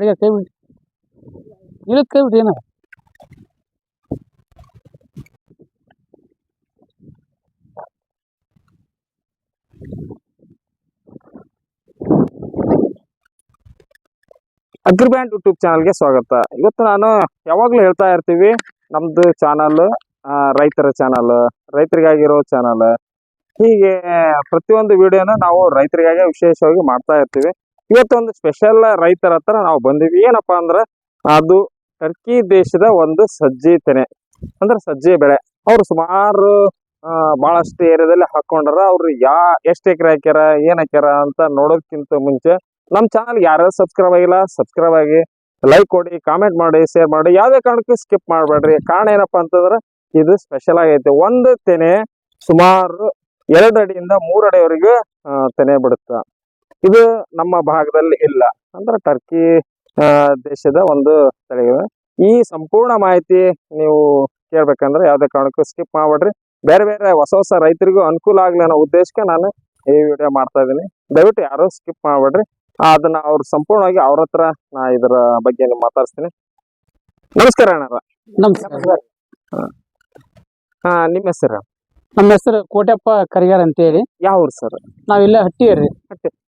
ಬಡಿಯ ಕೈ ಬಿಡಿ ಇಳಿದ ಕೈ ಬಿಡಿ ಏನ? ಅಗ್ರಿಬ್ಯಾಂಡ್ ಯೂಟ್ಯೂಬ್ ಚಾನಲ್ಗೆ ಸ್ವಾಗತ. ಇವತ್ತು ನಾನು ಯಾವಾಗಲೂ ಹೇಳ್ತಾ ಇರ್ತೀವಿ ನಮ್ಮದು ಚಾನಲ್ ರೈತರ ಚಾನಲ್, ರೈತರಿಗಾಗಿರೋ ಚಾನಲ್. ಹೀಗೆ ಪ್ರತಿಯೊಂದು ವಿಡಿಯೋನ ನಾವು ರೈತರಿಗಾಗಿ ವಿಶೇಷವಾಗಿ ಮಾಡ್ತಾ ಇರ್ತೀವಿ. ಇವತ್ತೊಂದು ಸ್ಪೆಷಲ್ ರೈತರ ಹತ್ರ ನಾವು ಬಂದಿವಿ. ಏನಪ್ಪಾ ಅಂದ್ರೆ ಅದು ಟರ್ಕಿ ದೇಶದ ಒಂದು ಸಜ್ಜಿ ತೆನೆ, ಅಂದ್ರೆ ಸಜ್ಜಿ ಬೆಳೆ. ಅವ್ರು ಸುಮಾರು ಬಹಳಷ್ಟು ಏರಿಯಾದಲ್ಲಿ ಹಾಕೊಂಡಾರ. ಅವ್ರು ಯಾ, ಎಷ್ಟು ಎಕರೆ ಹಾಕ್ಯಾರ, ಏನ್ ಹಾಕ್ಯಾರ ಅಂತ ನೋಡೋದಕ್ಕಿಂತ ಮುಂಚೆ ನಮ್ಮ ಚಾನಲ್ ಯಾರ್ಯಾರು ಸಬ್ಸ್ಕ್ರೈಬ್ ಆಗಿಲ್ಲ ಸಬ್ಸ್ಕ್ರೈಬ್ ಆಗಿ ಲೈಕ್ ಕೊಡಿ ಕಾಮೆಂಟ್ ಮಾಡಿ ಶೇರ್ ಮಾಡಿ. ಯಾವ್ದೇ ಕಾರಣಕ್ಕೂ ಸ್ಕಿಪ್ ಮಾಡಬೇಡ್ರಿ. ಕಾರಣ ಏನಪ್ಪಾ ಅಂತಂದ್ರೆ ಇದು ಸ್ಪೆಷಲ್ ಆಗೈತೆ. ಒಂದು ತೆನೆ ಸುಮಾರು ಎರಡು ಅಡಿಯಿಂದ ಮೂರು ಅಡಿವರೆಗೆ ತೆನೆ ಬಿಡುತ್ತ. ಇದು ನಮ್ಮ ಭಾಗದಲ್ಲಿ ಇಲ್ಲ. ಅಂದ್ರೆ ಟರ್ಕಿ ಆ, ದೇಶದ ಒಂದು ಸ್ಥಳಗಳು ಈ ಸಂಪೂರ್ಣ ಮಾಹಿತಿ ನೀವು ಕೇಳ್ಬೇಕಂದ್ರೆ ಯಾವುದೇ ಕಾರಣಕ್ಕೂ ಸ್ಕಿಪ್ ಮಾಡ್ಬೇಡ್ರಿ. ಬೇರೆ ಬೇರೆ ಹೊಸ ಹೊಸ ರೈತರಿಗೂ ಅನುಕೂಲ ಆಗ್ಲಿ ಅನ್ನೋ ಉದ್ದೇಶಕ್ಕೆ ನಾನು ಈ ವಿಡಿಯೋ ಮಾಡ್ತಾ ಇದ್ದೀನಿ. ದಯವಿಟ್ಟು ಯಾರು ಸ್ಕಿಪ್ ಮಾಡ್ಬೇಡ್ರಿ. ಅದನ್ನ ಅವ್ರು ಸಂಪೂರ್ಣವಾಗಿ ಅವ್ರ ಹತ್ರ ನಾ ಇದರ ಬಗ್ಗೆ ಮಾತಾಡ್ತೀನಿ ಮಾತಾಡ್ಸ್ತೀನಿ. ನಮಸ್ಕಾರ ಅಣ್ಣ ನಮಸ್ಕಾರ. ಹಾ. ನಿಮ್ಮ ಹೆಸರು? ನಮ್ಮ ಹೆಸರು ಕೋಟೆಪ್ಪ ಕರಿಗಾರ್ ಅಂತ ಹೇಳಿ ಯಾವ ಊರು ಸರ್? ನಾವಿಲ್ಲ ಇಲ್ಲೇ ಹಟ್ಟಿ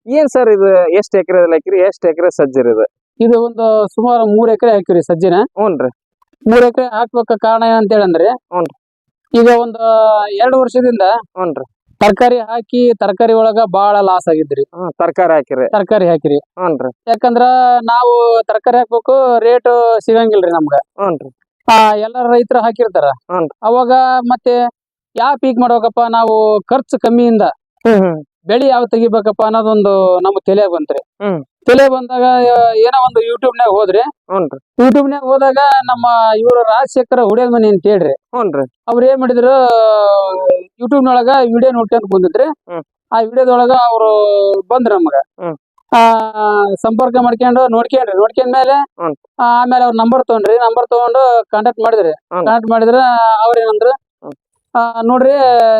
ಏನ್ ಸರ್ ಇದು ಎಷ್ಟ್ ಎಕರೆ ಹಾಕಿರಿ? ಎಷ್ಟ್ ಎಕರೆ ಸಜ್ಜರಿ ಇದು? ಇದು ಒಂದು ಸುಮಾರು ಮೂರ್ ಎಕರೆ ಹಾಕಿವ್ರಿ ಸಜ್ಜಿನ. ಹ್ಞೂನ್ರಿ ಮೂರ್ ಎಕರೆ ಹಾಕ್ಬೇಕ ಕಾರಣ ಏನಂತ ಹೇಳಂದ್ರೆ ಹ್ಞೂನ್ರಿ. ಈಗ ಒಂದು ಎರಡು ವರ್ಷದಿಂದ ಹ್ಞೂನ್ರಿ ತರಕಾರಿ ಹಾಕಿ ತರಕಾರಿ ಒಳಗ ಬಹಳ ಲಾಸ್ ಆಗಿದ್ರಿ. ತರಕಾರಿ ಹಾಕಿರಿ. ತರಕಾರಿ ಹಾಕಿರಿ. ಹ್ಞೂನ್ರಿ ಯಾಕಂದ್ರ ನಾವು ತರಕಾರಿ ಹಾಕ್ಬೇಕು ರೇಟ್ ಸಿಗಂಗಿಲ್ರಿ ನಮ್ಗ. ಹ್ಞೂನ್ರಿ ಆ ಎಲ್ಲ ರೈತರು ಹಾಕಿರ್ತಾರ. ಹ್ಞೂನ್ರಿ. ಅವಾಗ ಮತ್ತೆ ಯಾವ ಪೀಕ್ ಮಾಡ್ಬೇಕಪ್ಪ? ನಾವು ಖರ್ಚು ಕಮ್ಮಿಯಿಂದ ಬೆಳಿ ಯಾವ ತೆಗಿಬೇಕಪ್ಪ ಅನ್ನೋದೊಂದು ನಮ್ ತಲೆ ಬಂತ್ರಿ ಹ್ಮ್. ತಲೆ ಬಂದಾಗ ಏನೋ ಒಂದು ಯೂಟ್ಯೂಬ್ ನಾಗ ಹೋದ್ರಿ ಹ್ಞೂನ್ರಿ ಯೂಟ್ಯೂಬ್ ನಾಗ ಹೋದಾಗ ನಮ್ಮ ಇವರು ರಾಜಶೇಖರ ಹುಡಿಯಲ್ ಮನೆ ಅಂತ ಹೇಳ್ರಿ ಹ್ಞೂನ್ರಿ ಅವ್ರ ಏನ್ ಮಾಡಿದ್ರು ಯೂಟ್ಯೂಬ್ ನೊಳಗ ವಿಡಿಯೋ ನೋಡ್ಕೊಂಡ್ ಬಂದಿದ್ರಿ ಹ್ಮ್. ಆ ವಿಡಿಯೋದೊಳಗ ಅವ್ರು ಬಂದ್ರ ನಮಗ ಹ್ಮ್. ಆ ಸಂಪರ್ಕ ಮಾಡ್ಕೊಂಡು ನೋಡ್ಕೊಂಡ್ರಿ ನೋಡ್ಕೊಂಡ್ ಮೇಲೆ ಆಮೇಲೆ ಅವ್ರ ನಂಬರ್ ತಗೊಂಡ್ರಿ ನಂಬರ್ ತಗೊಂಡು ಕಾಂಟ್ಯಾಕ್ಟ್ ಮಾಡಿದ್ರಿ ಹ್ಮ್. ಕಾಂಟ್ಯಾಕ್ಟ್ ಮಾಡಿದ್ರ ಅವ್ರ ಏನಂದ್ರ ಹ್ಮ್. ಆ, ನೋಡ್ರಿ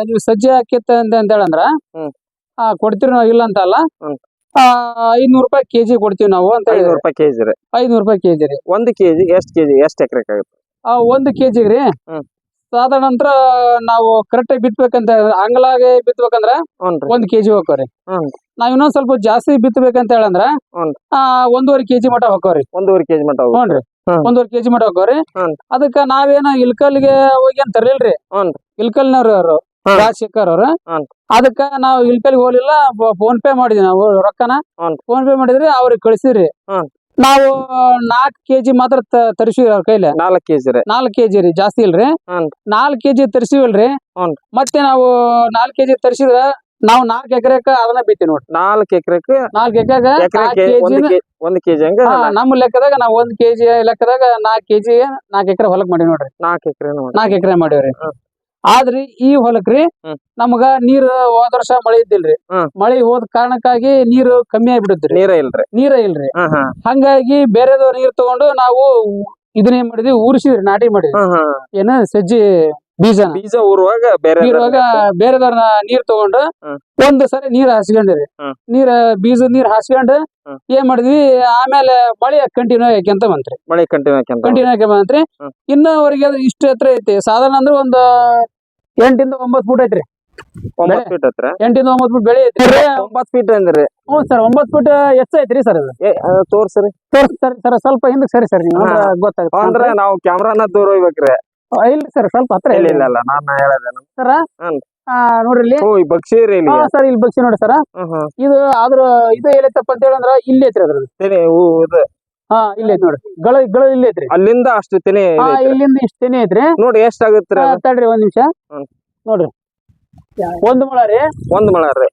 ನೀವು ಸಜ್ಜೆ ಹಾಕಿತ್ತ ಅಂತ ಅಂತ ಹೇಳಂದ್ರ ಹ್ಮ್. ಆ ಕೊಡ್ತೀವಿ ನಾವು ಇಲ್ಲ ಅಂತ ಅಲ್ಲ. ಹ್ಮ್. ಆ ಐದ್ನೂರ್ ರೂಪಾಯಿ ಕೆಜಿ ಕೊಡ್ತೀವಿ ನಾವು ಅಂತ ಐನೂರು ರೂಪಾಯಿ ಕೆಜಿ ರೀ. ಐದ್ನೂರ್ ರೂಪಾಯಿ ಕೆಜಿ ರೀ. ಒಂದು ಕೆಜಿ ಎಷ್ಟ್ ಕೆಜಿ ಎಷ್ಟು ಎಕರೆ ಆಗುತ್ತೆ ಒಂದು ಕೆಜಿ ರೀ. ಅದ ನಂತರ ನಾವು ಕರೆಕ್ಟ್ ಆಗಿ ಬಿತ್ಬೇಕಂತ ಅಂಗಲಾಗೆ ಬಿತ್ಬೇಕಂದ್ರ ಹ್ಞೂನ್ರಿ ಒಂದ್ ಕೆಜಿ ಹೋಗ್ರಿ ಹ್ಮ್. ನಾವ್ ಇನ್ನೊಂದ್ ಸ್ವಲ್ಪ ಜಾಸ್ತಿ ಬಿತ್ತಬೇಕಂತ ಹೇಳಂದ್ರ ಒಂದೂವರೆ ಕೆಜಿ ಮಟ ಹೋಗ್ರಿ ಒಂದೂವರೆ ಕೆಜಿ ಮಟ್ಟ ಹೋಗ್ರಿ. ಒಂದೂವರೆ ಕೆಜಿ ಮಟ ಹೋಗ್ರಿ. ಅದಕ್ಕ ನಾವೇನ ಇಲ್ಕಲ್ಗೆ ಹೋಗಿ ಅಂತ ತರ್ಲಿಲ್ರಿ. ಇಲ್ಕಲ್ನವ್ರು ಅವ್ರು. ರಾಜಶೇಖರ್ ಅವ್ರ. ಅದಕ್ಕ ನಾವು ಇಲ್ಪೇಲ್ ಹೋಗ್ಲಿಲ್ಲ ಫೋನ್ ಪೇ ಮಾಡಿದ್ವಿ ನಾವು ರೊಕ್ಕನ. ಫೋನ್ ಪೇ ಮಾಡಿದ್ರಿ ಅವ್ರಿಗೆ ಕಳಿಸಿದ್ರಿ ಹ್ಮ್. ನಾವು ನಾಲ್ಕ್ ಕೆಜಿ ಮಾತ್ರ ತರಿಸಿವಿ ಅವ್ರ ಕೈಲಿ. ನಾಲ್ಕ್ ಕೆಜಿ ರೀ. ನಾಲ್ಕ್ ಕೆಜಿ ರೀ ಜಾಸ್ತಿ ಇಲ್ರಿ. ನಾಲ್ಕ್ ಕೆಜಿ ತರಿಸಿವಲ್ರಿ. ಮತ್ತೆ ನಾವು ನಾಲ್ಕ್ ಕೆಜಿ ತರಿಸಿದ್ರ ನಾವು ನಾಲ್ಕ್ ಎಕರೆಕ ಅದನ್ನ ಬಿತ್ತಿ ನೋಡ್ರಿ. ನಾಲ್ಕ್ ಎಕರೆಕ ನಾಲ್ಕ್ ಎಕರೆಗ ಒಂದ್ ಕೆಜಿ ಹಂಗ ನಮ್ಮ ಲೆಕ್ಕದಾಗ ನಾವ್ ಒಂದ್ ಕೆಜಿ ಲೆಕ್ಕದಾಗ ನಾಲ್ಕ್ ಕೆಜಿ ನಾಲ್ಕ್ ಎಕರೆ ಹೊಲಕ್ ಮಾಡಿ ನೋಡ್ರಿ. ನಾಲ್ಕ್ ಎಕರೆ ನಾಲ್ಕ್ ಎಕರೆ ಮಾಡಿವ್ರಿ. ಆದ್ರಿ ಈ ಹೊಲಕ್ರಿ. ನಮಗ ನೀರ್ ಹೋದ ವರ್ಷ ಮಳಿ ಇದ್ದಿಲ್ರಿ. ಮಳೆ ಹೋದ ಕಾರಣಕ್ಕಾಗಿ ನೀರು ಕಮ್ಮಿ ಆಗ್ಬಿಡುತ್ತೆ ನೀರ ಇಲ್ರಿ. ನೀರ ಇಲ್ರಿ. ಹಂಗಾಗಿ ಬೇರೆದವ್ರ ನೀರ್ ತಗೊಂಡು ನಾವು ಇದನ್ನೇನ್ ಮಾಡಿದ್ವಿ ಊರಿಸಿದ್ರಿ ನಾಟಿ ಮಾಡಿದ್ವಿ. ಏನ ಸಜ್ಜಿ ಬೀಜನ. ಬೀಜ ಊರುವಾಗ ಬೇರೆ ಬೇರೆದವ್ರನ್ನ ನೀರ್ ತಗೊಂಡು. ಒಂದ್ ಸರಿ ನೀರ್ ಹಾಸ್ಕೊಂಡಿರಿ. ನೀರ್ ಬೀಜದ ನೀರ್ ಹಾಸ್ಕೊಂಡು ಏನ್ ಮಾಡಿದ್ವಿ? ಆಮೇಲೆ ಮಳೆ ಕಂಟಿನ್ಯೂ ಆಯ್ಕೆಂತ ಬಂತ್ರಿ. ಮಳೆ ಕಂಟಿನ್ಯೂ ಹಾಕ್ಯಂತ ಕಂಟಿನ್ಯೂ ಆಗಿ ಬಂತ್ರಿ. ಇನ್ನವರೆಗೆ ಅದ್ರ ಇಷ್ಟ ಎತ್ತರ ಐತಿ. ಸಾಧಾರಣ ಅಂದ್ರೆ ಒಂದ್ ಎಂಟಿಂದ ಒಂಬತ್ ಫೂಟ್ ಐತ್ರಿ. ಫೀಟ್ ಹತ್ರ? ಎಂಟಿಂದ ಒಂಬತ್ ಫೂಟ್ ಬೆಳೆ ಐತ್ರಿ. ಒಂಬತ್ ಫೀಟ್ ಅಂದ್ರಿ. ಹ್ಞೂ ಸರ್ ಒಂಬತ್ ಫೀಟ್ ಎಷ್ಟ ಐತ್ರಿ ಸರ್ ಅದು. ತೋರ್ಸ್ರಿ. ತೋರ್ಸ್ ಸರ್ ಸರ್ ಸ್ವಲ್ಪ ಹಿಂದಕ್ ಸರಿ ಸರ್ ನೀವು ಗೊತ್ತಾಗುತ್ತೆ. ಅಂದ್ರ ಗೊತ್ತಾಗುತ್ತೆ ನಾವು ಕ್ಯಾಮ್ರಾನ ದೂರ ಹೋಗ್ಬೇಕ್ರಿ. ಇಲ್ಲ ಸರ್ ಸ್ವಲ್ಪ ಹತ್ರ ಇಲ್ಲ ಇಲ್ಲ ಇಲ್ಲ ನಾನು ಹೇಳದೆ ಸರ್. ನೋಡ್ರಿ ಇಲ್ಲಿ. ಓ ಈ ಬಗ್ಸಿರಿ ಇಲ್ಲಿ ಹಾ ಸರ್ ಇಲ್ಲಿ ಬಗ್ಸಿ ನೋಡಿ ಸರ್ ಇದು ಆದ್ರ ಇದು ಎಲ್ಲೈತಪ್ಪ ಅಂತ ಹೇಳಂದ್ರ ಇಲ್ಲಿ ಐತ್ರಿ ಅದ್ರದ್ದು. ತೆನೆ ಹೂ ಇದು. ಹಾ ಇಲ್ಲಿ ಐತಿ ನೋಡ್ರಿ. ಗಳ ಗಳ ಇಲ್ಲಿ ಐತ್ರಿ. ಅಲ್ಲಿಂದ ಅಷ್ಟು ತೆನೆ ಹಾ. ಇಲ್ಲಿಂದ ಇಷ್ಟ ತೆನೆ ಐತ್ರಿ. ನೋಡಿ ಎಷ್ಟ್ ಆಗುತ್ತೆ ತಡ್ರಿ ಒಂದ್ ನಿಮಿಷ. ನೋಡ್ರಿ. ಒಂದ್ ಮೊಳ ರೀ. ಒಂದ್ ಮಳ ರೀ.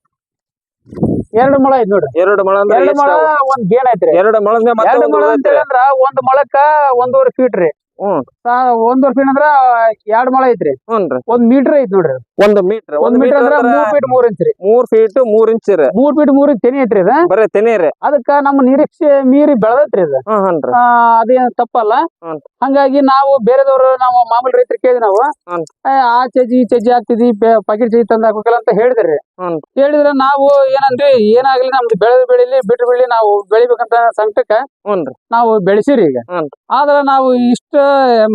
ಎರಡು ಮೊಳ ಐತಿ ನೋಡ್ರಿ. ಎರಡು ಮಳ ಅಂದ್ರೆ ಎರಡು ಮೊಳ? ಒಂದ್ ಗೇಣ್ ಐತ್ರಿ. ಎರಡು ಮೇಲೆ ಎರಡು ಮೊಳ ಅಂತ. ಹೇಳಂದ್ರ ಒಂದ್ ಮೊಳಕ್ಕ ಒಂದೂವರೆ ಫೀಟ್ ರೀ. ಹ್ಮ್. ಸಾ- ವರ್ಷ ಏನಂದ್ರ ಎರಡ್ ಮೊಳ ಐತ್ರಿ. ಹ್ಞೂನ್ರಿ. ಒಂದ್ ಮೀಟರ್ ಐತಿ ನೋಡ್ರಿ ಒಂದು ಮೀಟರ್ ಒಂದ್ ಮೀಟರ್ ಅಂದ್ರ ಮೂರ್ ಫೀಟ್ ಮೂರ್ ಇಂಚ್ ರೀ. ಮೂರ್ ಫೀಟ್ ಮೂರ್ ಇಂಚ್ ರೀ. ಮೂರ್ ಫೀಟ್ ಮೂರ್ ಇಂಚ್ ತೆನಿ ಐತ್ರಿ ಅದ ಬರೇ ತೆನೇರಿ ಅದಕ್ಕ ನಮ್ಮ ನಿರೀಕ್ಷೆ ಮೀರಿ ಬೆಳದೈತ್ರಿ ಅದ ಅದೇನ್ ತಪ್ಪಲ್ಲ. ಹಂಗಾಗಿ ನಾವು ಬೇರೆದವ್ರು ನಾವು ಮಾಮೂಲಿ ರೈತರು ಕೇಳಿ ನಾವು. ಆ ಚಜ್ಜಿ ಈ ಚಜ್ಜಿ ಹಾಕ್ತಿದ್ವಿ ಪಾಕಿಟ್ ಚಜ್ಜಿ ತಂದ್ ಹಾಕ್ಬೇಕಲ್ಲ ಅಂತ ಹೇಳಿದ್ರಿ. ಹೇಳಿದ್ರೆ ನಾವು ಏನಂದ್ರಿ ಏನಾಗ್ಲಿ ನಮ್ದು ಬೆಳೆದ ಬೆಳಿಲಿ ಬಿಟ್ಟು ಬೆಳಿ ನಾವು ಬೆಳಿಬೇಕಂತ ಸಂಕಟಕ್ಕೆ ನಾವು ಬೆಳೆಸಿರಿ ಈಗ. ಆದ್ರೆ ನಾವು ಇಷ್ಟ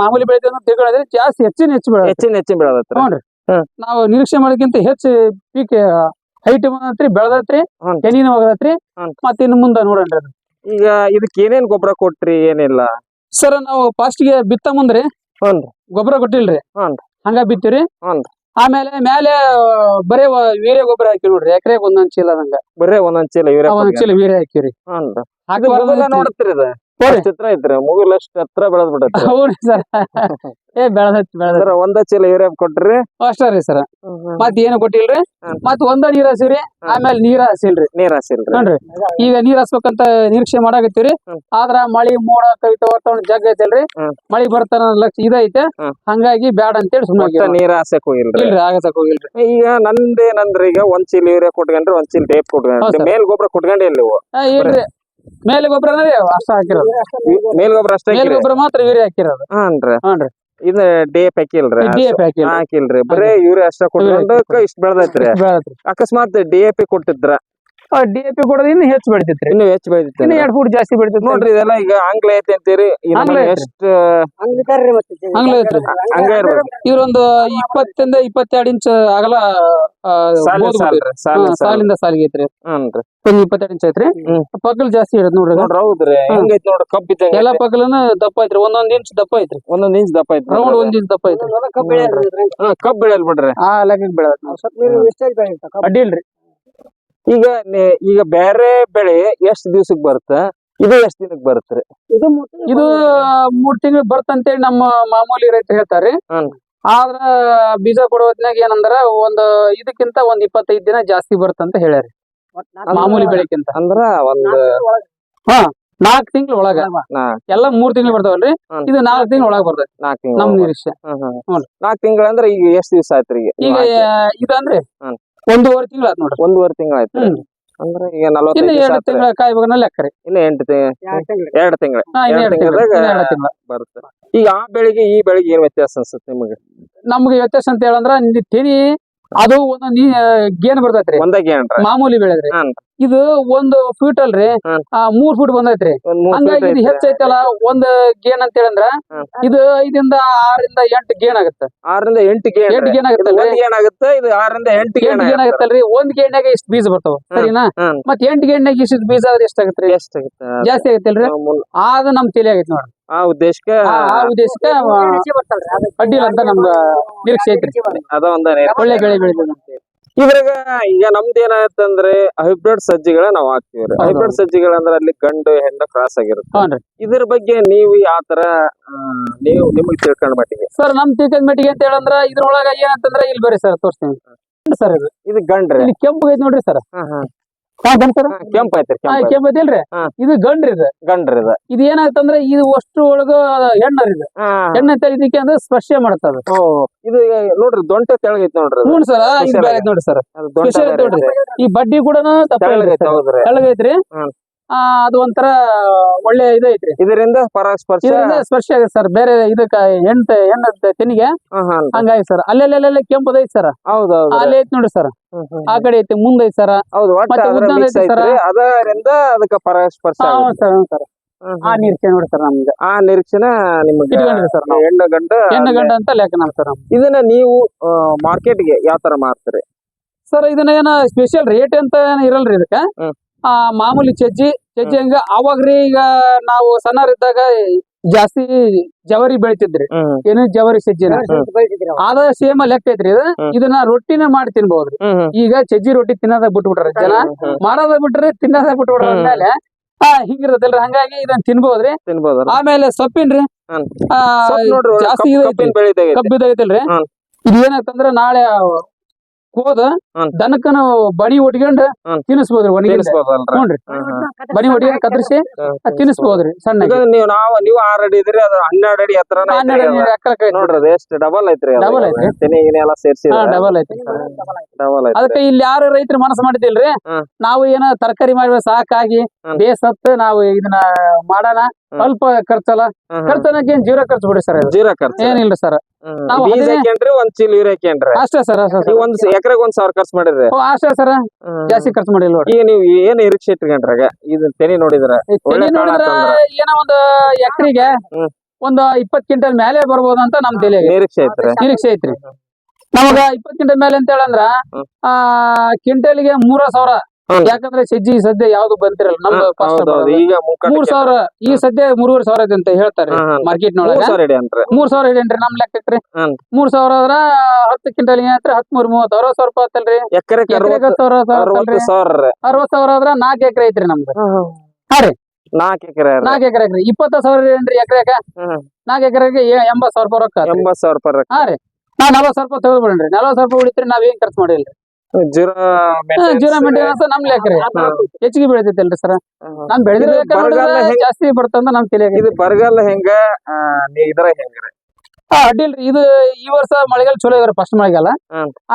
ಮಾಮೂಲಿ ಬೆಳಿತೀವಿ ಅಂತ ತಿಳ್ಕೊಳ್ಳೋದ್ರೆ ಜಾಸ್ತಿ ಹೆಚ್ಚಿನ ಹೆಚ್ಚು ಬೆಳೆ ಹೆಚ್ಚಿನ ಹೆಚ್ಚಿನ ಹ್ಮ್. ನಾವು ನಿರೀಕ್ಷೆ ಮಾಡೋಕ್ಕಿಂತ ಹೆಚ್ಚು ಪೀಕ್ ಹೈಟ್ ಬಂದತ್ರಿ ಬೆಳದತ್ರಿ ಹ್ಮ್. ತೆನಿನೂ ಹೋಗತ್ರಿ ಹ್ಮ್. ಮತ್ತ ಇನ್ನು ಮುಂದೆ ನೋಡ್ರಿ ಈಗ ಇದಕ್ಕೆ ಏನೇನ್ ಗೊಬ್ಬರ ಕೊಟ್ರಿ ಏನಿಲ್ಲ? ಸರ್ ನಾವು ಫಸ್ಟ್ಗೆ ಬಿತ್ತ ಮುಂದ್ರಿ. ಗೊಬ್ಬರ ಕೊಟ್ಟಿಲ್ರಿ. ಹಂಗ ಬಿತ್ತಿರಿ. ಆಮೇಲೆ ಮೇಲೆ ಬರೇ ವೀರ್ಯ ಗೊಬ್ಬರ ಹಾಕಿ ನೋಡ್ರಿ. ಎಕರೆ ಒಂದೊಂದ್ ಚೀಲ ನಂಗ ಬರೇ ಒಂದೊಂದ್ ಚೀಲ ಇವ್ರೆ ಒಂದೊಂದ್ ಚೀಲ ವೀರ್ಯ ಹಾಕಿರಿ ನೋಡ್ತೀರಿ ಇದು. ಚಿತ್ರ ಐತ್ರಿ ಮುಗುಲ್ ಅಷ್ಟ್ ಹತ್ರ ಬೆಳೆದ್ ಹೌದ್ರಿ ಸರ್. ಏ ಬೆಳದೈತಿ ಒಂದ ಚೀಲ ಯೂರಿಯಾ ಕೊಟ್ರಿ. ಅಷ್ಟ ರೀ ಸರ್. ಮತ್ ಏನು ಕೊಟ್ಟಿಲ್ರಿ. ಮತ್ ಒಂದ ನೀರ್ ಹಸಿರಿ ಆಮೇಲೆ ನೀರ್ ಹಸಿಲ್ರಿ ನೀರ್ ಹಸಿಲ್ರಿ ನೋಡ್ರಿ ಈಗ ನೀರ್ ಹಸ್ಬೇಕಂತ ನಿರೀಕ್ಷೆ ಮಾಡಾಕತ್ತೀವ್ರಿ ಆದ್ರ ಮಳಿ ಮೋಡ ಕವಿತ ವಾತಾವರಣ ಜಗ್ ಐತಲ್ರಿ. ಮಳಿ ಬರ್ತಾನ ಲಕ್ಷ ಇದೈತೆ. ಹಂಗಾಗಿ ಬ್ಯಾಡ ಅಂತೇಳಿ ಸುಮ್ಮನೆ ನೀರ ಹಾಸಕ್ ಹೋಗಿಲ್ರಿ. ಇಲ್ರಿ ಹೋಗಿಲ್ರಿ. ಈಗ ನಂದೇನಂದ್ರ ಈಗ ಒಂದ್ ಚೀಲ ಯೂರಿಯಾ ಕೊಟ್ಕೊಂಡ್ರಿ ಒಂದ್ ಚೀಲ ಟೇಪ್ ಕೊಟ್ಕೊಂಡ್ರಿ. ಮೇಲ್ ಗೊಬ್ಬರ ಕೊಟ್ಕೊಂಡಿ ಇಲ್ಲಿ ಇಲ್ರಿ. ಮೇಲೆ ಗೊಬ್ಬರ ಅಷ್ಟ ಹಾಕಿರೋದು. ಮೇಲ್ ಗೊಬ್ಬರ ಅಷ್ಟೇ ಮೇಲ್ ಗೊಬ್ಬರ ಮಾತ್ರ ಯೂರಿಯಾ ಹಾಕಿರೋದು. ಹಾನ್ರಿ. ಹಾನ್ರಿ. ಇದ ಡೇ ಹಾಕಿಲ್ರಿ. ಡಿ ಹಾಕಿಲ್ಲ ಹಾಕಿಲ್ರಿ. ಬರೇ ಯೂರಿಯಾ ಅಷ್ಟ ಕೊಟ್ಕೊಂಡಕ್ಕ ಇಷ್ಟ ಬೆಳ್ದೈತ್ರಿ. ಅಕಸ್ಮಾತ್ ಡಿ ಎ ಪಿ ಕೊಟ್ಟಿದ್ರ. ಡಿ ಎ ಪಿ ಕೊಡೋದು ಇನ್ನು ಹೆಚ್ಚು ಬೆಳಿತೈತ್ರಿ. ಇನ್ನು ಹೆಚ್ಚು ಬೆಳಿತೈತಿ ಇನ್ನು ಎರಡು ಫೂಟ್ ಜಾಸ್ತಿ ಬೆಳಿತೈತಿ ನೋಡ್ರಿ ಇದೆಲ್ಲ ಈಗ ಆಂಗ್ಲ ಐತಿ ಅಂತೀರಿ ಎಷ್ಟು ಆಂಗ್ಲ ಐತ್ರಿ. ಹಂಗ ಇದ್ರೊಂದು ಇಪ್ಪತ್ತಿಂದ ಇಪ್ಪತ್ತೆರಡು ಇಂಚ್ ಆಗಲ್ಲ ಸಾಲಿಂದ ಸಾಲಿಗೆ ಐತ್ರಿ. ಹ್ಞೂ ಇಪ್ಪತ್ತೆರಡು ಇಂಚ್ ಐತ್ರಿ. ಪಗಲ್ ಪಕ್ಕಲ್ ಜಾಸ್ತಿ ಇರೋದು ನೋಡ್ರಿ. ನೋಡ್ರಿ ಹೌದ್ರಿ. ಹೆಂಗೈತಿ ನೋಡ್ರಿ ಕಬ್ಬ್ ಇದ್ದಂಗ ಎಲ್ಲಾ ಪಕ್ಕಲನು ದಪ್ಪ ಐತ್ರಿ. ಒಂದೊಂದ್ ಇಂಚ್ ದಪ್ಪ ಐತ್ರಿ. ಒಂದೊಂದ್ ಇಂಚ್ ದಪ್ಪ ಐತ್ರಿ ರೌಂಡ್ ಒಂದ್ ಇಂಚ್ ದಪ್ಪ ಐತ್ರಿ. ಹಾ ಕಪ್ ಬೆಳೆಯಲ್ ಬಿಡ್ರಿ. ಆ ಲೆಕ್ಕಕ್ಕೆ ಬೆಳೆಯಲ್ ಅಡ್ಡಿ ಇಲ್ರಿ ಈಗ ಈಗ ಬೇರೆ ಬೆಳೆ ಎಷ್ಟ್ ದಿವ್ಸಕ್ ಬರುತ್ತ? ಇದು ಎಷ್ಟ್ ದಿನಕ್ ಬರುತ್ತೆ ಇದು ಮೂರ್ ತಿಂಗಳು ಬರ್ತಂತೇಳಿ ನಮ್ಮ ಮಾಮೂಲಿ ರೈತರು ಹೇಳ್ತಾರೆ. ಆದ್ರ ಬೀಜ ಕೊಡೋ ಏನಂದ್ರ ಒಂದ್ ಇದಕ್ಕಿಂತ ಒಂದ್ ಇಪ್ಪತ್ತೈದ್ ದಿನ ಜಾಸ್ತಿ ಬರ್ತಂತ ಹೇಳ್ಯಾರಿ. ಮಾಮೂಲಿ ಬೆಳೆಕ್ಕಿಂತ. ಅಂದ್ರ ಒಂದ್ ನಾಲ್ಕ್ ತಿಂಗಳ ಒಳಗ. ಎಲ್ಲಾ ಮೂರ್ ತಿಂಗಳು ಬರ್ತಾವಲ್ರಿ? ಇದು ನಾಲ್ಕ್ ತಿಂಗಳ ಒಳಗ ಬರ್ತೈತಿ ನಾಲ್ಕ್ ನಮ್ ನಿರೀಕ್ಷೆ. ನಾಲ್ಕ್ ತಿಂಗಳ ಅಂದ್ರ ಈಗ ಎಷ್ಟ್ ದಿವ್ಸ ಆಯ್ತ್ರಿ ಈಗ? ಇದಂದ್ರೆ. ಒಂದೂವರೆ ತಿಂಗಳ ನೋಡ್ರಿ. ಒಂದೂವರೆ ತಿಂಗಳ ಆಯ್ತು ಹ್ಮ್. ಅಂದ್ರ ಈಗ ಇನ್ನು ನಲವತ್ತೈದು ತಿಂಗಳ ಕಾಯ್ಬೇಕನ್ನ ಲೆಕ್ಕ ರೀ. ಇಲ್ಲ ಎಂಟು ತಿಂಗಳ. ಎರಡ್ ತಿಂಗಳ. ಹಾ ಇನ್ನು ಎರಡ್ ಎರಡು ತಿಂಗಳ. ತಿಂಗ್ಳದಾಗ ಎರಡು ತಿಂಗಳ. ಬರುತ್ತೆ. ಈಗ ಆ ಬೆಳಿಗ್ಗೆ ಈ ಬೆಳಿಗ್ಗೆ ಏನ್ ವ್ಯತ್ಯಾಸ ಅನ್ಸುತ್ತೆ ನಿಮಗೆ? ನಮ್ಗೆ ವ್ಯತ್ಯಾಸ ಅಂತ ಹೇಳಂದ್ರ ತೆನಿ ಅದು ಒಂದು ನೀ ಗೇನ್ ಬರ್ತೈತ್ರಿ. ಏನ್ರ ಮಾಮೂಲಿ ಬೆಳೆದ್ರಿ. ಇದು ಒಂದು ಫೀಟ್ ಅಲ್ರಿ. ಹ್ಮ್. ಆ ಮೂರ್ ಫೀಟ್ ಬಂದೈತ್ರಿ. ಒಂದ್ ಮೂರ್ ಹಂಗಾಗಿ feet ಇದು. ಹೆಚ್ಚೈತಲ್ಲ ಒಂದ್ ಗೇನ್ ಅಂತ ಹೇಳಂದ್ರ ಹ್ಮ್. ಇದು ಐದಿಂದ ಆರಿಂದ ಎಂಟು ಗೇನ್ ಆಗುತ್ತೆ. ಆರಿಂದ ಎಂಟು ಗೇನ್ ಎಂಟು ಗೇನ್ ಆಗುತ್ತೆ ಒಂದ್ ಗೇಣ್ ಆಗುತ್ತೆ ಇದು ಆರರಿಂದ ಎಂಟು ಗೇನ್ ಆಗುತ್ತೆ ಆಗುತ್ತಲ್ರಿ. ಒಂದ್ ಗೇಣ್ಯಾಗ ಇಷ್ಟ ಬೀಜ ಬರ್ತಾವ ಸರಿನಾ? ಮತ್ತೆ ಮತ್ ಎಂಟು ಗೇಣ್ಯಾಗ ಇಷ್ಟ ಬೀಜ ಆದ್ರೆ ಎಷ್ಟಾಗತ್ರಿ ಎಷ್ಟಾಗುತ್ತೆ ಜಾಸ್ತಿ ಆಗತ್ತಲ್ರಿ? ಅಲ್ರಿ ಮುಲ್- ಆಗ ನಮ್ ತಲೆ ಆಗೈತಿ ನೋಡ್ರಿ. ಆ ಉದ್ದೇಶಕ್ಕೆ ಆ ಆ ಉದ್ದೇಶಕ್ಕೆ ಆ, ಅಡ್ಡಿಲ್ಲ ಅಂತ ನಮ್ದು ನಿರೀಕ್ಷೆ ಐತ್ರಿ. ಅದ ಒಂದ ಒಳ್ಳೆ ಬೆಳೆ ಇದ್ರಾಗ ಈಗ ನಮ್ದು ಏನಾಯ್ತಂದ್ರೆ ಹೈಬ್ರಿಡ್ ಸಜ್ಜಿಗಳ ನಾವ್ ಹಾಕ್ತಿವ್ರಿ ಹೈಬ್ರಿಡ್ ಹೈಬ್ರಿಡ್ ಸಜ್ಜಿಗಳಂದ್ರ ಅಲ್ಲಿ ಗಂಡು ಹೆಣ್ಣು ಕ್ರಾಸ್ ಆಗಿರುತ್ತೆ. ಇದ್ರ ಬಗ್ಗೆ ನೀವು ಯಾವ ತರ ಆ, ನೀವು ನಿಮಗೆ ತಿಳ್ಕೊಂಡ್ ಮಟ್ಟಿಗೆ? ಸರ್ ನಮ್ ತಿಳ್ಕೊಂಡ್ ಮಟ್ಟಿಗೆ ಅಂತ ಹೇಳಂದ್ರ ಇದ್ರೊಳಗ ಏನಂತಂದ್ರೆ ಇಲ್ಲಿ ಬರ್ರಿ ಸರ್ ತೋರಿಸ್ತೀನಿ. ಸರ್ ಇದು. ಇದು ಗಂಡ್ರಿ. ಇಲ್ಲಿ ಕೆಂಪು ಐತಿ ನೋಡ್ರಿ ಸರ್. ಸರ್. ಕೆಂಪ್ ಐತ್ರಿ ಕೆಂಪ್ ಕೆಂಪು ಐತಿಲ್ರಿ? ಹಾ. ಇದು ಗಂಡ್ರಿ ಇದು. ಗಂಡ್ರಿ ಇದು. ಇದು ಏನಾಗತ್ತಂದ್ರ ಇದು ಅಷ್ಟು ಒಳಗ ಹೆಣ್ಣರಿ ಇದು. ಹಾ, ಹೆಣ್ಣ ಅಂತ ಇದಕ್ಕೆ ಅಂದ್ರೆ ಸ್ಪರ್ಶ ಮಾಡ್ತದ. ಓ, ಇದು ಈಗ ನೋಡ್ರಿ ದೊಂಟ ತೆಳಗೈತಿ ನೋಡ್ರಿ ಅದು. ಹ್ಞೂ ಸರ್ ಇದು Special ನೋಡ್ರಿ ಸರ್. ಅದು ದೊಂಟ Special ಬೇರೆ ನೋಡ್ರಿ. ಈ ಬಡ್ಡಿ ಕೂಡ ತೆಳ್ಳಗೈತಿ ಹೌದ್ರಿ. ತೆಳಗೈತ್ರಿ? ಹ್ಮ್. ಆ ಅದು ಒಂಥರ ಒಳ್ಳೆ ಇದು ಐತ್ರಿ. ಇದರಿಂದ ಪರಾಸ್ಪರ್ಶ ಇದರಿಂದ ಸ್ಪರ್ಶ ಆಗುತ್ತೆ ಸರ್. ಬೇರೆ ಇದಕ್ಕ ಹೆಣ್ಣ ಹೆಣ್ಣ ತೆನಿಗೆ. ಹಂಗಾಗಿ ಸರ್. ಅಲ್ಲೆಲ್ಲ ಕೆಂಪದ ಐತಿ ಸರ್. ಹೌದು ಅಲ್ಲಿ ಐತಿ ನೋಡ್ರಿ ಸರ್. ಆ ಕಡೆ ಐತಿ ಮುಂದೆ ಐತಿ ಸರ್. ಹೌದು. ಅದರಿಂದ ಅದಕ್ಕ ಪರಾಸ್ಪರ್ಶ. Sir sir. ಆ. ನಿರೀಕ್ಷೆ ನೋಡಿ ಸರ್ ನಮ್ಗೆ. ಆ ನಿರೀಕ್ಷೆನ ನಿಮ್ಗೆ ಸರ್ ಹೆಣ್ಣು ಗಂಡ ಹೆಣ್ಣು ಗಂಡ ಅಂತ ಲೆಕ್ಕ ನಮ್ ಸರ್ ಇದನ್ನ ನೀವು ಮಾರ್ಕೆಟ್ಗೆ ಯಾವ ತರ ಮಾರ್ತೀರಿ? ಸರ್ ಇದನ್ನ ಏನ ಸ್ಪೆಷಲ್ ರೇಟ್ ಅಂತ ಏನ್ ಇರಲ್ರಿ ಇದಕ್ಕ. ಮಾಮೂಲಿ ಚಜ್ಜಿ ಚಜ್ಜಿ ಹಂಗ. ಅವಾಗ್ರಿ ಈಗ ನಾವು ಸಣ್ಣರಿದ್ದಾಗ ಜಾಸ್ತಿ ಜವರಿ ಬೆಳಿತಿದ್ರಿ. ಏನೇ ಜವರಿ ಸಜ್ಜಿನ ಅದ ಸೇಮ್ ಲೆಕ್ಕ ಐತ್ರಿ ಇದು. ಇದನ್ನ ರೊಟ್ಟಿನ ಮಾಡಿ ತಿನ್ಬಹುದ್ರಿ ಈಗ ಚಜ್ಜಿ ರೊಟ್ಟಿ ತಿನ್ನೋದ ಬಿಟ್ಬಿಟ್ರ ಜನ. ಮಾಡೋದ ಬಿಟ್ರಿ ತಿನ್ನೋದ ಬಿಟ್ಬಿಟ್ರ. ಅಂದ್ಮೇಲೆ ಹಾ ಹಿಂಗಿರತ್ತಲ್ರಿ. ಹಂಗಾಗಿ ಇದನ್ನ ತಿನ್ಬಹುದ್ರಿ ಆಮೇಲೆ ಸೊಪ್ಪಿನ್ರಿ. ಆ, ಸ್ವಲ್ಪ ನೋಡ್ರಿ ಜಾಸ್ತಿ ಕಪ್ಪು ಇದು ಕಪ್ಪಿನ ಐತ್ರಿ. ಬೆಳಿದಾಗ ಕಬ್ಬು ಇದಾಗೈತಲ್ರಿ ಹ್ಮ್. ಇದು ಏನಾಗ್ತಂದ್ರ ನಾಳೆ ಕೋದ. ದನಕ್ಕ ನಾವು ಬಣಿ ಒಟ್ಕೊಂಡು. ತಿನ್ನಿಸ್ಬೋದ್ರಿ ಹ್ಮ್, ಹ್ಮ್. ಬಣಿ ಒಟ್ಕೊಂಡು ಕತ್ತರಿಸಿ ತಿನ್ನಿಸ್ಬೋದ್ರಿ ಸಣ್ಣ ನೀವು ನಾವು ನೀವು ಆರ್ ಅಡಿ ಇದ್ರಿ ಅದು ಹನ್ನೆರಡು ಅಡಿ ಹತ್ರ ನೋಡ್ರಿ ಎಷ್ಟು ಡಬಲ್ ಐತ್ರಿ ಡಬಲ್ Double ಐತ್ರಿ? ತೆನೆ ಗಿನೆ ಎಲ್ಲ ಸೇರ್ಸಿ ಡಬಲ್ ಐತಿ ಡಬಲ್ ಐತ್ರಿ. ಅದಕ್ಕೆ ಇಲ್ಲಿ ಯಾರು ರೈತರು ಮನಸ್ಸು ಮಾಡಿದಿಲ್ರಿ ನಾವು ಏನ ತರಕಾರಿ ಮಾಡಿ ಸಾಕಾಗಿ. ಬೇಸತ್ತು ನಾವು ಇದನ್ನ ಮಾಡೋಣ. ಸ್ವಲ್ಪ ಖರ್ಚಲ್ಲ. ಖರ್ಚನಕ್ಕೆ ಏನ್ ಜೀರೋ ಖರ್ಚು ಬಿಡಿ ಸರ್ ಜೀರಾ ಖರ್ಚು. ಏನಿಲ್ಲ ಸರ್. ನಾವು ಬೀಜ ಹಾಕ್ಯಂಡ್ರಿ ಒಂದ್ ಚೀಲ ಯೂರಿಯಾ ಹಾಕ್ಯಂಡ್ರಿ. ಅಷ್ಟೇ ಸರ್ ಅಷ್ಟೇ ನೀವು ಒಂದ್ ಎಕರೆಗೆ ಒಂದ್ ಸಾವಿರ ಖರ್ಚು ಮಾಡಿದ್ರಿ ಸರ್ ಅಷ್ಟೇ ಸರ್. ಜಾಸ್ತಿ ಖರ್ಚು ಮಾಡಿಲ್ಲ ನೋಡಿ ಈಗ ನೀವು ಏನ್ ನಿರೀಕ್ಷೆ ಇಟ್ಕೊಂಡ್ರಾಗ? ಇದು ತೆನಿ ನೋಡಿದ್ರ? ಈ ಒಳ್ಳೆ ತೆನೆ ನೋಡಿದ್ರ ಏನೋ ಒಂದು ಎಕರೆಗೆ ಹ್ಮ್. ಒಂದು ಇಪ್ಪತ್ ಕ್ವಿಂಟಲ್ ಮೇಲೆ ಬರ್ಬೋದು ಅಂತ ನಮ್ ತಲೆಗೆ ನಿರೀಕ್ಷೆ ಐತ್ರಿ. ನಿರೀಕ್ಷೆ ಐತ್ರಿ. ನಮಗ ಇಪ್ಪತ್ ಕ್ವಿಂಟಲ್ ಮೇಲೆ ಅಂತ ಹೇಳಂದ್ರ ಹ್ಮ್. ಆ ಕ್ವಿಂಟಲ್ಗೆ ಮೂರ ಸಾವಿರ. ಯಾಕಂದ್ರೆ ಸಜ್ಜಿ ಸದ್ಯ ಯಾವ್ದು ಬಂತಿರಲ್ಲ ನಮ್ದು ಈಗ ಮೂರ್ ಸಾವಿರ ಈ ಸದ್ಯ ಮೂರುವರೆ ಸಾವಿರ ಐತೆ ಅಂತ ಹೇಳ್ತಾರೆ. ಮಾರ್ಕೆಟ್ ಮೂರ್ ನೊಳಗ ಮೂರ್ ಸಾವಿರ ಹಿಡಿಯನ್ರಿ ನಮ್ ಲೆಕ್ಕಕ್ರಿ. ಮೂರ್ ಸಾವಿರ ಆದ್ರ ಹತ್ತು ಕ್ವಿಂಟಲ್ ಏನಂತ್ರ ಹತ್ಮೂರ್ ಮೂವತ್ತು ಅರವತ್ ಸಾವಿರ ರೂಪಾಯಿ ಆತಲ್ರಿ. ಎಕರೆ ಎಕರೆಗೆ ಅರವತ್ ಸಾವಿರ ಅರವತ್ ಸಾವಿರ ಆದ್ರ ನಾಲ್ಕ ಎಕರೆ ಐತ್ರಿ ನಮ್ದು. ಹಾ ರೀ. ನಾಲ್ಕು ಎಕರೆ ನಾಲ್ಕ ಎಕರೆ ಇಪ್ಪತ್ತ ಸಾವಿರ ಏನ್ರಿ ಎಕರೆಕ? ನಾಲ್ಕ ಎಕರೆಗೆ ಎಂಬತ್ ಸಾವಿರ ರೂಪಾಯಿ ರೊಕ್ಕ. ಎಂಬತ್ ಸಾವಿರ ರೂಪಾಯಿ ಹಾ ರೀ. ನಾ ನಲ್ವತ್ ಸಾವಿರ ರೂಪಾಯಿ ತಗೊಳ್ಬಿಡ್ರಿ. ನಲ್ವತ್ ಸಾವಿರ ರೂಪಾಯಿ ಉಳಿತ್ರಿ ನಾವ್ ಏನ್ ಖರ್ಚು ಮಾಡಿಲ್ರಿ? ಜೀರೋ ಜೀರೋ ಮೇಂಟೆನೆನ್ಸ್ ನಮ್ ಲೆಕ್ಕ್ರಿ. ಹೆಚ್ಚಿಗೆ ಬೆಳಿತೈತಲ್ರಿ ಸರ್. ನಾನ್ ಬೆಳೆದಿರೋ ಹೆಂಗ್- ಜಾಸ್ತಿ ಬರ್ತಂದ ನಮ್ ತಲೆಯಾಗ ಇದು ಬರಗಾಲ ಹೆಂಗ ಇದ್ರ ಹೆಂಗ್ರಿ? ಅಡ್ಡಿಲ್ರಿ. ಇದು ಈ ವರ್ಷ ಮಳೆಗಾಲ ಚಲೋ ಇದ್ರ ಫಸ್ಟ್ ಮಳೆಗಾಲ.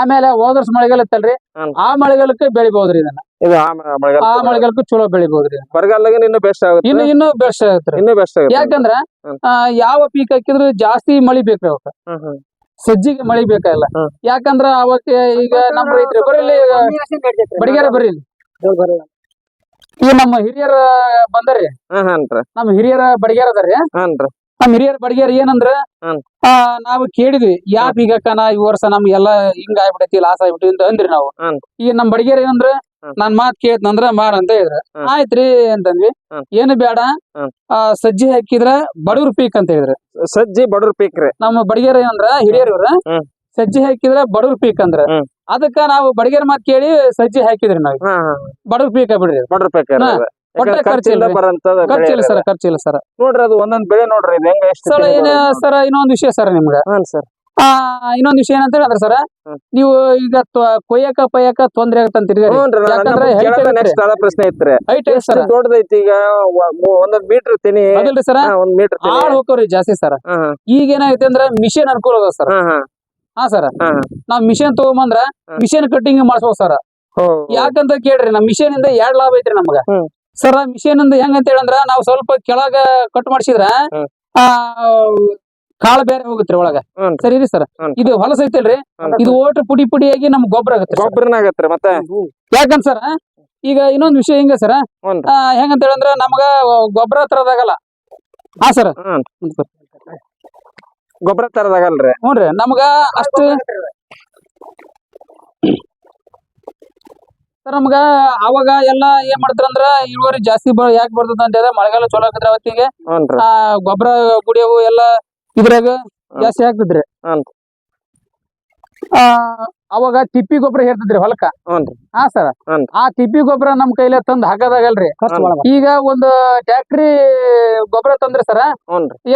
ಆಮೇಲೆ ಹೋದ ವರ್ಷ ಮಳೆಗಾಲ ಇತ್ತಲ್ರಿ. ಆ ಮಳೆಗಾಲಕ್ಕೆ ಬೆಳಿಬಹುದ್ರಿ ಇದನ್ನ. ಇದು ಆ ಮಳೆಗಾಲ ಆ ಮಳೆಗಾಲಕ್ಕೂ ಚಲೋ ಬೆಳಿಬಹುದ್ರಿ ಬರಗಾಲದಾಗ ಇನ್ನು ಬೆಸ್ಟ್ ಆಗುತ್ತೆ? ಇನ್ನು ಇನ್ನು ಬೆಸ್ಟ್ ಆಗುತ್ತೆ. ಇನ್ನು ಬೆಸ್ಟ್ ಆಗುತ್ತೆ. ಯಾಕಂದ್ರ ಯಾವ ಪೀಕ್ ಹಾಕಿದ್ರು ಜಾಸ್ತಿ ಮಳಿ ಬೇಕ್ರಿ ಅವಕ್ಕ. ಸಜ್ಜಿಗೆ ಮಳಿ ಬೇಕಾಗಿಲ್ಲ. ಯಾಕಂದ್ರ ಅವಕ್ಕೆ ಈಗ ನಮ್ಮ ರೈತರು ಬರೀ ಬಡಿಗಾರ ಬರ್ರಿ. ಈಗ ನಮ್ಮ ಹಿರಿಯರ ಬಂದರಿ. ನಮ್ಮ ಹಿರಿಯರ ಬಡಿಗೆರ ಅದಾರಿ ನಮ್ ನಮ್ಮ ಹಿರಿಯರ ಬಡಿಗೆರ ಏನಂದ್ರ ನಾವು ಕೇಳಿದ್ವಿ ಯಾ ಪೀಗಕ್ಕನ ಈ ವರ್ಷ ನಮ್ಗೆಲ್ಲಾ ಹಿಂಗ ಆಗ್ಬಿಟ್ಟೈತಿ ಲಾಸ್ ಆಗ್ಬಿಟ್ಟು ಅಂತ ಅಂದ್ರಿ ನಾವು. ಈಗ ನಮ್ ಬಡಿಗೆರ ಏನಂದ್ರ ನನ್ ಮಾತ್ ಕೇಳ್ತಂದ್ರ ಮಾಡ ಅಂತ ಹೇಳಿದ್ರ. ಆಯ್ತ್ರಿ ಅಂತಂದ್ವಿ. ಏನು ಬೇಡ ಸಜ್ಜಿ ಹಾಕಿದ್ರ ಬಡವ್ರ ಪೀಕ್ ಅಂತ ಹೇಳಿದ್ರ. ಸಜ್ಜಿ ಬಡವ್ರ ಪೀಕ್ ರೀ. ನಮ್ಮ ಬಡಿಗೆರ ಏನಂದ್ರ ಹಿರಿಯರ್ ಇವ್ರ. ಹ್ಮ್. ಸಜ್ಜಿ ಹಾಕಿದ್ರ ಬಡವ್ರ ಪೀಕ್ ಅಂದ್ರ. ಹ್ಮ್. ಅದಕ್ಕ ನಾವು ಬಡಿಗೆರ ಮಾತ್ ಕೇಳಿ ಸಜ್ಜಿ ಹಾಕಿದ್ರಿ ನಾವು. ಬಡವ್ರ ಪೀಕ್ ಬಿಡ್ರಿ. ಬಡವ್ರ ಪೀಕ್ ಹಾ. ಒಟ್ಟ ಖರ್ಚು ಖರ್ಚಿಲ್ಲ. ಬರಂತದ ಖರ್ಚಿಲ್ಲ ಸರ್ ಖರ್ಚಿಲ್ಲ ಸರ್. ನೋಡ್ರಿ ಅದು ಒಂದೊಂದ್ ಬೆಳೆ ನೋಡ್ರಿ ಇದು ಹೆಂಗ ಎಷ್ಟು ಸರ್ ಏನ ಸರ್ ಇನ್ನೊಂದ್ ವಿಷಯ ಸರ್ ನಿಮ್ಗ. ಹಾ ಸರ್. ಆ ಇನ್ನೊಂದ್ ವಿಷಯ ಏನಂತ ಹೇಳಿದ್ರೆ ಸರ್ ನೀವು ಈಗ ಕೊಯ್ಯಕ ಪಯ್ಯಕ ತೊಂದ್ರೆ ಆಗತ್ತಂತ ಹ್ಞೂನ್ರಿ ಯಾಕಂದ್ರೆ height ನೆಕ್ಸ್ಟ್ ಅದ ಪ್ರಶ್ನೆ ಐತ್ರಿ ದೊಡ್ಡದೈತಿ ಈಗ? ಒಂದೊಂದ್ ಮೀಟರ್ ತಿನಿ. ಅದಲ್ರಿ ಸರ್? ಒಂದ್ ಮೀಟರ್ ಆಳ್ ಹೋಗ್ರಿ ಜಾಸ್ತಿ ಸರ್. ಈಗ ಏನಾಗೈತೆ ಅಂದ್ರೆ ಮಿಷನ್ ಅನುಕೂಲ ಅದ ಸರ್. ಹಾ ಸರ್. ನಾವ್ ಮಿಷನ್ ತಗೊಂಬಂದ್ರ ಮಿಷಿನ್ ಕಟ್ಟಿಂಗ್ ಮಾಡ್ಸ್ಬೋದ್ ಸರ್. ಯಾಕಂತ ಕೇಳ್ರಿ ನಮ್ ಮಿಷನ್ ಇಂದ ಎರಡ್ ಲಾಭ ಐತ್ರಿ ನಮ್ಗ. ಸರ್ ಮಿಷನ್ ಇಂದ ಅಂತ ಹೇಳಂದ್ರ ನಾವ್ ಸ್ವಲ್ಪ ಕೆಳಗ ಕಟ್ ಮಾಡ್ಸಿದ್ರ ಆ ಕಾಳ ಬೇರೆ ಹೋಗುತ್ತೆ ಒಳಗ. ಸರಿ ರೀ ಸರ್? ಇದು ಹೊಲಸ ಐತಲ್ರಿ ಇದು ಓಟ್ ಪುಡಿ ಪುಡಿಯಾಗಿ ನಮ್ಗ್ ಗೊಬ್ಬರ ಆಗುತ್ತೆ. ಗೊಬ್ಬರನ ಆಗತ್ರಿ ಮತ್ತೆ? ಯಾಕಂದ್ ಸರ್ ಈಗ ಇನ್ನೊಂದ್ ವಿಷಯ ಹಿಂಗ ಸರ್ ಹೆಂಗಂತ ಹೇಳಂದ್ರ ನಮ್ಗ ಗೊಬ್ಬರ ತರದಾಗಲ್ಲ. ಹಾ ಸರ್. ಗೊಬ್ಬರ ತರದಾಗಲ್ರಿ ಹ್ಞೂನ್ರಿ ನಮ್ಗ ಅಷ್ಟು ಸರ್ ನಮ್ಗ ಅವಾಗ ಎಲ್ಲಾ ಏನ್ ಮಾಡ್ತಾರಂದ್ರ ಇಳುವರಿ ಜಾಸ್ತಿ ಯಾಕೆ ಬರ್ತದ ಅಂತ ಹೇಳಿದ್ರೆ ಮಳೆಗಾಲ ಚಲೋ ಆಗತ್ತೆ ಅವತ್ತಿಗೆ. ಆ ಗೊಬ್ಬರ ಗುಡಿಯವು ಎಲ್ಲ ಇದ್ರಾಗ ಜಾಸ್ತಿ ಹ್ಞೂ ಆ ಅವಾಗ ತಿಪ್ಪಿ ಗೊಬ್ಬರ ಹೇಳ್ತಿದ್ರಿ ಹೊಲಕ್ಕ? ಹಾ ಸರ್. ಆ ತಿಪ್ಪಿ ಗೊಬ್ಬರ ನಮ್ ಕೈಲೇ ತಂದ್ ಹಾಕದಾಗಲ್ರಿ. ಈಗ ಒಂದು ಟ್ಯಾಕ್ಟ್ರಿ ಗೊಬ್ಬರ ತಂದ್ರಿ ಸರ್?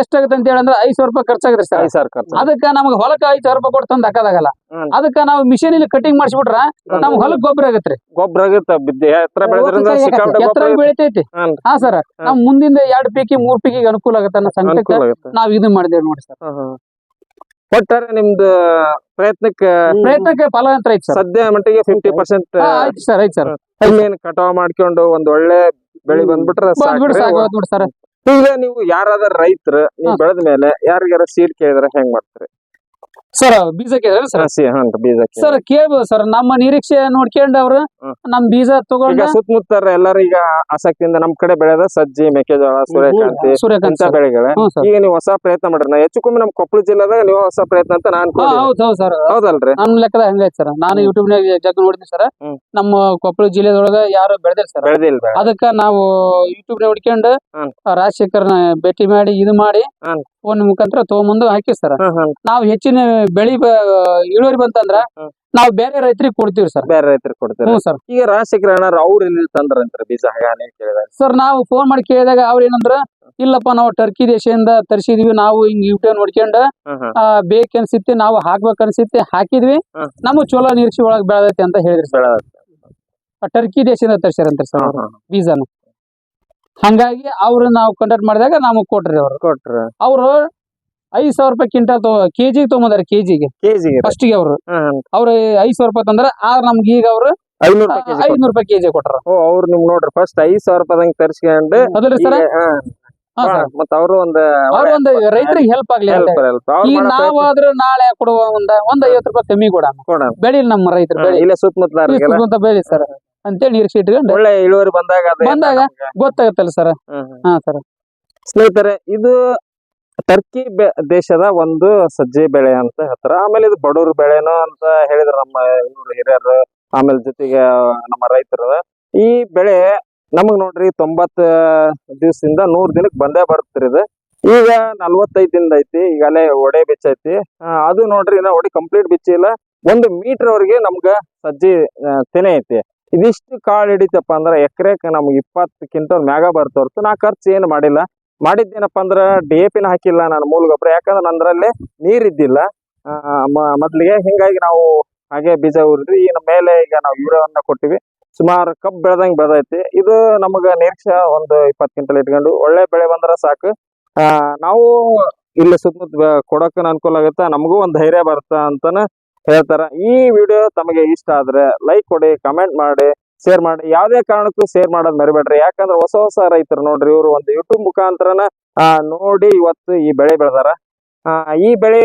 ಎಷ್ಟಾಗತ್ತೆ ಅಂತ ಹೇಳಂದ್ರ ಐದ್ ಸಾವಿರ ರೂಪಾಯಿ ಖರ್ಚಾಗತ್ರಿ ಸರ್. ಅದಕ್ಕ ನಮ್ಗ ಹೊಲಕ್ಕ ಐದ್ ಸಾವಿರ ರೂಪಾಯಿ ಕೊಟ್ಟು ತಂದ್ ಹಾಕದಾಗಲ್ಲ. ಅದಕ್ಕ ನಾವು ಮಿಷಿನ್ ಇಲ್ಲಿ ಕಟಿಂಗ್ ಮಾಡಿಸ್ಬಿಟ್ರ ನಮ್ ಹೊಲಕ್ ಗೊಬ್ಬರ ಆಗತ್ರಿ. ಗೊಬ್ಬರ ಆಗುತ್ತೆ ಎತ್ತರ ಬೆಳಿತೈತಿ. ಹಾ ಸರ್. ನಮ್ ಮುಂದಿಂದ ಎರಡ್ ಪೀಕಿ ಮೂರ್ ಪೀಕಿಗೆ ಅನುಕೂಲ ಆಗತ್ತ ನಾವ್ ಇದು ಮಾಡಿದೇವ್ ನೋಡಿ ಸರ್. ಒಟ್ಟಾರೆ ನಿಮ್ದು ಪ್ರಯತ್ನಕ್ಕೆ ಪ್ರಯತ್ನಕ್ಕೆ ಫಲ ಅಂತ ಐತಿ ಸರ್. ಸದ್ಯ ಮಟ್ಟಿಗೆ ಫಿಫ್ಟಿ ಪರ್ಸೆಂಟ್ ಸರ್ ಆಯ್ತು ಸರ್. ಏನ್ ಕಟಾವ್ ಮಾಡ್ಕೊಂಡು ಒಂದ್ ಒಳ್ಳೆ ಬೆಳಿ ಬಂದ್ಬಿಟ್ರೆ ಈಗ ನೀವು ಯಾರಾದ್ರೂ ರೈತರು ನೀವು. ಬೆಳೆದ ಮೇಲೆ ಯಾರಿಗಾರ ಸೀಡ್ ಕೇಳಿದ್ರೆ ಹೆಂಗ್ ಮಾಡ್ತೀರಿ? ಸರ್ ಬೀಜ ಕೇಳಿದ್ರೆ ಸರ್ ಹಸಿ ಬೀಜ. ಸರ್ ಕೇಳ್ಬೋದು ಸರ್ ನಮ್ಮ ನಿರೀಕ್ಷೆ ನೋಡ್ಕೊಂಡ್ ಅವ್ರು ಹ್ಮ್. ನಮ್ ಬೀಜ ಈಗ ತಗೊಂಡ ಸುತ್ತಮುತ್ತ ಎಲ್ಲರೂ ಈಗ ಆಸಕ್ತಿಯಿಂದ ನಮ್ ಕಡೆ ಬೆಳೆದ ಸಜ್ಜಿ ಮೆಕ್ಕೆಜೋಳ ಸೂರ್ಯಕಾಂತಿ ಸೂರ್ಯಕಾಂತ ಇಂತ ಸರ್ ಬೆಳೆಗಳೇ ಹ್ಞೂ ಸರ್ ಈಗ ನೀವು ಹೊಸ ಪ್ರಯತ್ನ ಮಾಡ್ರಿ ನಾ ಹೆಚ್ಚು ಕಮ್ಮಿ ನಮ್ ಕೊಪ್ಪಳ ಜಿಲ್ಲೆದಾಗ ನೀವು ಹೊಸ ಪ್ರಯತ್ನ ಅಂತ ನಾನ್ ಹಾ ಅನ್ಕೊಂಡಿದ್ದೀನಿ ಹೌದ್ ಹೌದ್ ಸರ್ ಹೌದಲ್ರಿ ನಮ್ ಲೆಕ್ಕದ ಹಂಗೈತ್ ಸರ್ ನಾನು ಹ್ಮ್. ಯೂಟ್ಯೂಬ್ ನಾಗ ಜಗ್ ನೋಡಿದ್ನಿ ಸರ್ ಹ್ಮ್. ನಮ್ಮ ಕೊಪ್ಪಳ ಜಿಲ್ಲೆದೊಳಗ ಯಾರು ಬೆಳೆದಿಲ್ಲ ಸರ್ ಬೆಳೆದಿಲ್ಲ ಬೆಳೆ ಅದಕ್ಕ ನಾವು ಯೂಟ್ಯೂಬ್ ನೋಡ್ಕೊಂಡು ಹ್ಮ್. ರಾಜಶೇಖರ್ನ ಭೇಟಿ ಮಾಡಿ ಇದು ಮಾಡಿ ಹ್ಮ್. ಫೋನ್ ಮುಖಾಂತರ ತಗೊಂಬಂದು ಹಾಕಿ ಸರ್ ನಾವು ಹೆಚ್ಚಿನ ಬೆಳಿ ಇಳುವರಿ ಬಂತಂದ್ರ. ನಾವು ಬೇರೆ ರೈತರಿಗೆ ಕೊಡ್ತೀವಿ ಸರ್. ಬೇರೆ ರೈತರಿಗೆ ಕೊಡ್ತೀವಿ ಹ್ಞೂ ಸರ್. ಈಗ ರಾಜಶೇಖರ ಅಣ್ಣ ಅವ್ರು ಇಲ್ಲಿ ತಂದ್ರಂತಾರೆ ಬೀಜ ಹಾಗೆ ಕೇಳಿದಾಗ ಸರ್ ನಾವು ಫೋನ್ ಮಾಡಿ ಕೇಳಿದಾಗ ಅವ್ರ ಏನಂದ್ರ ಇಲ್ಲಪ್ಪ ನಾವು ಟರ್ಕಿ ದೇಶದಿಂದ ತರಿಸಿದ್ವಿ ನಾವು ಹಿಂಗ್ ಯೂಟ್ಯೂಬ್ ನೋಡ್ಕೊಂಡು ಬೇಕನ್ಸಿತ್ತೆ ಬೇಕ್ ಅನ್ಸಿತ್ತೆ ನಾವು ಹಾಕ್ಬೇಕು ಅನ್ಸಿತ್ತೆ ಹಾಕಿದ್ವಿ. ನಮಗ್ ಚಲೋ ನಿರೀಕ್ಷೆ ಒಳಗ್ ಬೆಳದೈತಿ ಅಂತ ಹೇಳಿದ್ರಿ ಸರ್. ಟರ್ಕಿ ದೇಶದಿಂದ ತರಿಸ್ಯಾರಂತ ಸರ್ ಬೀಜನ. ಹಂಗಾಗಿ ಅವ್ರ ನಾವು ಕಂಡಕ್ಟ್ ಮಾಡಿದಾಗ ನಮಗ್ ಕೊಟ್ರಿ ಅವ್ರು ಕೊಟ್ರ. ಅವ್ರು ಐದ್ ಸಾವಿರ ರೂಪಾಯಿ ಕ್ವಿಂಟಲ್ ಕೆಜಿಗೆ ತಗೊಂಬಂದಾರ ಕೆಜಿಗೆ. ಕೆಜಿಗೆ. ಫಸ್ಟ್ಗೆ ಅವ್ರು ಅವ್ರ ಐದ್ ಸಾವಿರ ರೂಪಾಯಿ ತಂದ್ರ ಆದ್ರೆ ನಮ್ಗೆ ಈಗ ಅವ್ರು ಐನೂರು ಐದ್ನೂರು ರೂಪಾಯಿ ಕೆಜಿ ಕೊಟ್ರ. ಓ ಅವ್ರು ನಿಮ್ ನೋಡ್ರಿ ಫಸ್ಟ್ ಐದ್ ಸಾವಿರ ರೂಪಾಯಿ ತರ್ಸ್ಕೊಂಡು ಅದ್ರಿ ಸರ್? ಮತ್ತ ಅವರು ಒಂದ್ ಅವ್ರ ಒಂದ್ ರೈತರಿಗೆ ಹೆಲ್ಪ್ ಆಗ್ಲಿ ಈಗ ಮಾಡೋ ನಾವ್ ಪ್ರಯತ್ನ ಆದ್ರೆ ನಾಳೆ ಕೊಡುವ ಒಂದ್ ಒಂದ್ ಐವತ್ತು ರೂಪಾಯಿ ಕಮ್ಮಿ ಕೊಡೋಣ. ಬೆಳಿಲ್ ನಮ್ಮ ರೈತರು ಬೆಳಿ ಇಲ್ಲ ಅಂತ ಬೆಳಿ ಸರ್. ಅಂತೇಳಿ ನಿರೀಕ್ಷೆ ಇಟ್ಕೊಂಡು ಒಳ್ಳೆ ಇಳುವರಿ ಬಂದಾಗ ಅದು ಬಂದಾಗ ಗೊತ್ತಾಗತ್ತಲ್ಲ ಸರ್. ಹಾ ಸರ್ ಸ್ನೇಹಿತರೆ ಇದು ಟರ್ಕಿ ದೇಶದ ಒಂದು ಸಜ್ಜೆ ಬೆಳೆ ಅಂತ ಹೇಳ್ತಾರೆ. ಆಮೇಲೆ ಇದು ಬಡವ್ರ ಬೆಳೆನೋ ಅಂತ ಹೇಳಿದ್ರು ನಮ್ಮ ಇವರು ಹಿರಿಯರು ಆಮೇಲೆ ಜೊತೆಗೆ ನಮ್ಮ ರೈತರು. ಈ ಬೆಳೆ ನಮಗ್ ನೋಡ್ರಿ ತೊಂಬತ್ ದಿವಸದಿಂದ ನೂರ್ ದಿನಕ್ಕೆ ಬಂದೇ ಬರ್ತಿರಿ ಇದು. ಈಗ ನಲ್ವತ್ತೈದು ದಿನದ ಐತಿ ಈಗಲೇ ಒಡೆ ಬಿಚ್ಚೈತಿ. ಅದು ನೋಡ್ರಿ ಇನ್ನ ಒಡೆ ಕಂಪ್ಲೀಟ್ ಬಿಚ್ಚಿಲ್ಲ. ಒಂದು ಮೀಟರ್ ಅವ್ರಿಗೆ ನಮ್ಗ ಸಜ್ಜಿ ತೆನೆ ಐತಿ. ಇದಿಷ್ಟು ಕಾಳು ಹಿಡಿತಪ್ಪ ಅಂದ್ರೆ ಎಕರೆಕ್ ನಮ್ಗೆ ಇಪ್ಪತ್ತು ಕ್ವಿಂಟಲ್ ಮ್ಯಾಗ ಬರ್ತ ಹೊರ್ತು. ನಾ ಖರ್ಚು ಏನು ಮಾಡಿಲ್ಲ. ಮಾಡಿದ್ದೇನಪ್ಪ ಅಂದ್ರೆ ಡಿ ಎ ಪಿನ ಹಾಕಿಲ್ಲ ನಾನು ಮೂಲ ಗೊಬ್ಬರ ಯಾಕಂದ್ರೆ ನಂದ್ರಲ್ಲಿ ನೀರ್ ಇದ್ದಿಲ್ಲ. ಆ, ಮ- ಮೊದ್ಲಿಗೆ ಹಿಂಗಾಗಿ ನಾವು ಹಾಗೆ ಬೀಜ ಉರಿದ್ರಿ ಇನ್ನು ಮೇಲೆ ಈಗ ನಾವು ಯೂರಿಯಾವನ್ನ ಕೊಟ್ಟಿವಿ. ಸುಮಾರು ಕಬ್ಬು ಬೆಳೆದಂಗೆ ಬೆಳೆದೈತಿ. ಇದು ನಮಗ ನಿರೀಕ್ಷೆ ಒಂದು ಇಪ್ಪತ್ತು ಕ್ವಿಂಟಲ್ ಇಟ್ಕೊಂಡು ಒಳ್ಳೆ ಬೆಳೆ ಬಂದ್ರೆ ಸಾಕು. ನಾವು ಇಲ್ಲಿ ಸುತ್ತಮುತ್ತ ಕೊಡೋಕೆ ಅನುಕೂಲ ಆಗುತ್ತೆ. ನಮಗೂ ಒಂದು ಧೈರ್ಯ ಬರುತ್ತೆ ಅಂತಾನ ಹೇಳ್ತಾರ, ಈ ವಿಡಿಯೋ ತಮಗೆ ಇಷ್ಟ ಆದ್ರೆ ಲೈಕ್ ಕೊಡಿ ಕಮೆಂಟ್ ಮಾಡಿ ಶೇರ್ ಮಾಡಿ, ಯಾವುದೇ ಕಾರಣಕ್ಕೂ ಶೇರ್ ಮಾಡೋದ್ ಮರಿಬೇಡ್ರಿ. ಯಾಕಂದ್ರೆ ಹೊಸ ಹೊಸ ರೈತರು ನೋಡ್ರಿ, ಇವರು ಒಂದು ಯೂಟ್ಯೂಬ್ ಮುಖಾಂತರನ ನೋಡಿ ಇವತ್ತು ಈ ಬೆಳೆ ಬೆಳೆದಾರ. ಈ ಬೆಳೆ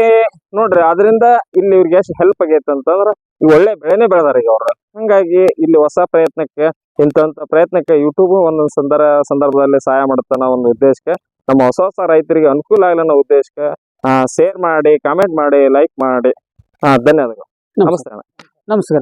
ನೋಡ್ರಿ ಅದರಿಂದ ಇಲ್ಲಿ ಇವ್ರಿಗೆ ಎಷ್ಟು ಹೆಲ್ಪ್ ಆಗೈತೆ ಅಂತಂದ್ರ, ಈ ಒಳ್ಳೆ ಬೆಳೆನೇ ಬೆಳೆದಾರ ಈಗ ಅವ್ರು. ಹಂಗಾಗಿ ಇಲ್ಲಿ ಹೊಸ ಪ್ರಯತ್ನಕ್ಕೆ ಇಂಥ ಪ್ರಯತ್ನಕ್ಕೆ ಯೂಟ್ಯೂಬ್ ಒಂದೊಂದು ಸಂದರ ಸಂದರ್ಭದಲ್ಲಿ ಸಹಾಯ ಮಾಡುತ್ತಾನ ಒಂದು ಉದ್ದೇಶಕ್ಕೆ, ನಮ್ಮ ಹೊಸ ಹೊಸ ರೈತರಿಗೆ ಅನುಕೂಲ ಆಗಲಿ ಅನ್ನೋ ಉದ್ದೇಶಕ್ಕೆ ಶೇರ್ ಮಾಡಿ ಕಾಮೆಂಟ್ ಮಾಡಿ ಲೈಕ್ ಮಾಡಿ. ಆ, ಧನ್ಯವಾದಗಳು. ನಮಸ್ಕಾರ. ನಮಸ್ಕಾರ.